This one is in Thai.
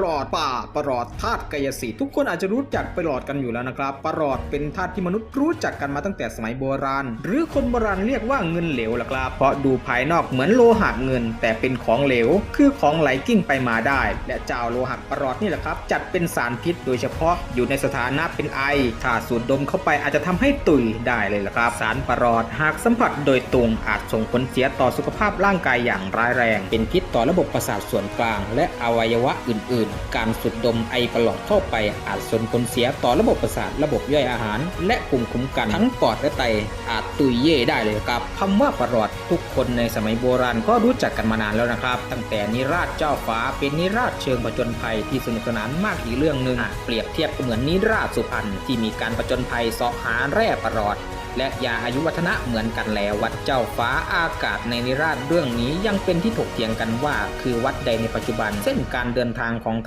ปลอดป่าปลอดธาตุกายสิทธิ์ทุกคนอาจจะรู้จักปลอดกันอยู่แล้วนะครับปลอดเป็นธาตุที่มนุษย์รู้จักกันมาตั้งแต่สมัยโบราณ หรือคนโบราณเรียกว่าเงินเหลวล่ะครับ เพราะดูภายนอกเหมือนโลหะเงิน แต่เป็นของเหลว คือของไหลกิ้งไปมาได้ และเจ้าโลหะปลอดนี่แหละครับ จัดเป็นสารพิษโดยเฉพาะอยู่ในสถานะเป็นไอถ้าสูดดมเข้าไปอาจจะทำให้ตุยได้เลยล่ะครับ สารปลอดหากสัมผัสโดยตรงอาจส่งผลเสียต่อสุขภาพร่างกายอย่างร้ายแรง เป็นพิษต่อระบบประสาทส่วนกลาง และอวัยวะอื่นๆการสูดดมไอประหลอดเข้าไปอาจส่งผลเสียต่อระบบประสาทระบบย่อยอาหาร และภูมิคุ้มกันทั้งปอดและไตอาจตุยเย่ได้เลยครับคำว่าประหลอดทุกคนในสมัยโบราณก็รู้จักกันมานานแล้วนะครับ ตั้งแต่นิราชเจ้าฟ้าเป็นนิราชเชิงผจญภัยที่สนุกสนานมากอีกเรื่องหนึ่งเปรียบเทียบก็เหมือนนิราชสุพรรณที่มีการผจญภัยเสาะหาแร่ประหลอด และยาอายุวัฒนะเหมือนกันแล้ว วัดเจ้าฟ้าอากาศในนิราชเรื่องนี้ยังเป็นที่ถกเถียงกันว่า คือวัดใดในปัจจุบันเส้นการเดินทางของท่าน